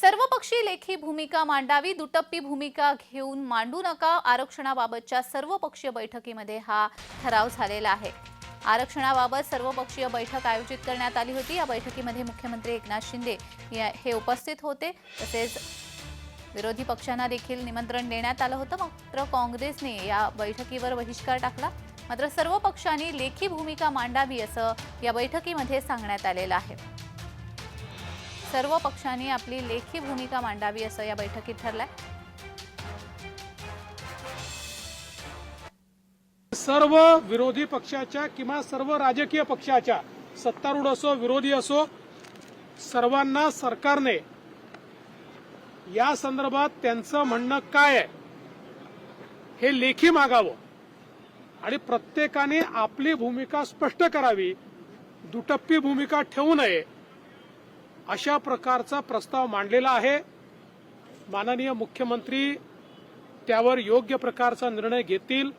सर्वपक्षीय लेखी भूमिका मांडावी दुटप्पी भूमिका घेऊन मांडू नका. आरक्षणाबाबतच्या सर्वपक्षीय बैठकीमध्ये हा ठराव झालेला आहे. आरक्षणाबाबत सर्वपक्षीय बैठक आयोजित करण्यात आली होती. या बैठकीमध्ये मुख्यमंत्री एकनाथ शिंदे या- हे उपस्थित होते. तसेच विरोधी पक्षांना देखील निमंत्रण देण्यात आलं होतं. मात्र काँग्रेसने या बैठकीवर बहिष्कार टाकला. मात्र सर्व पक्षांनी लेखी भूमिका मांडावी असं या बैठकीमध्ये सांगण्यात आलेलं आहे. सर्व पक्षांनी आपली लेखी भूमिका मांडावी असं या बैठकीत ठरलंय. सर्व विरोधी पक्षाच्या किंवा सर्व राजकीय पक्षाच्या सत्तारूढ असो विरोधी असो सर्वांना सरकारने या संदर्भात त्यांचं म्हणणं काय आहे हे लेखी मागावं आणि प्रत्येकाने आपली भूमिका स्पष्ट करावी दुटप्पी भूमिका ठेवू नये अशा प्रकारचा प्रस्ताव मांडलेला आहे. माननीय मुख्यमंत्री त्यावर योग्य प्रकारचा निर्णय घेतील.